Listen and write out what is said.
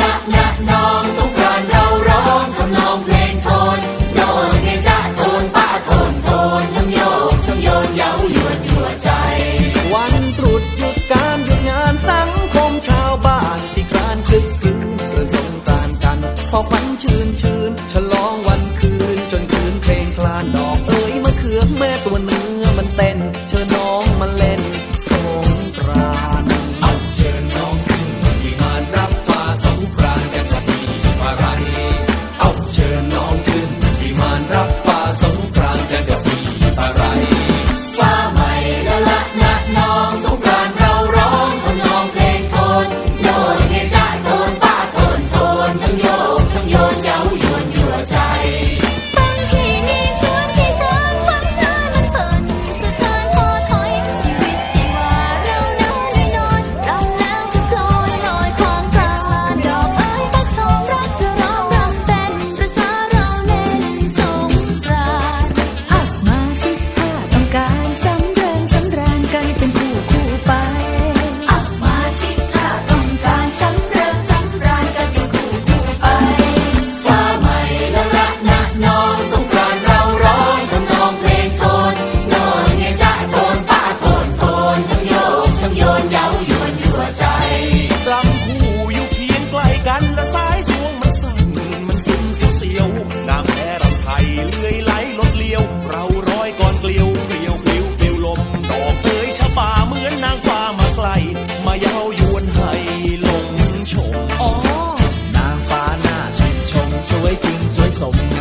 ละนะน้องสงกรานต์เราร้องทำนองเพลงโทนโยนเนจ้าโทนป้าโทนโทนทั้งโยกทั้งโยนเย้าหยวนหัวใจ วันตรุษหยุดการหยุดงานสังคมชาวบ้านสิครานคึกคืนกระทงตานกัน พอขวัญชื่นชื่นฉลองวันคืนจนคืนเพลงคลานดอกเอ้ยมะเขือแม่ตัวเนื้อมันเต้น so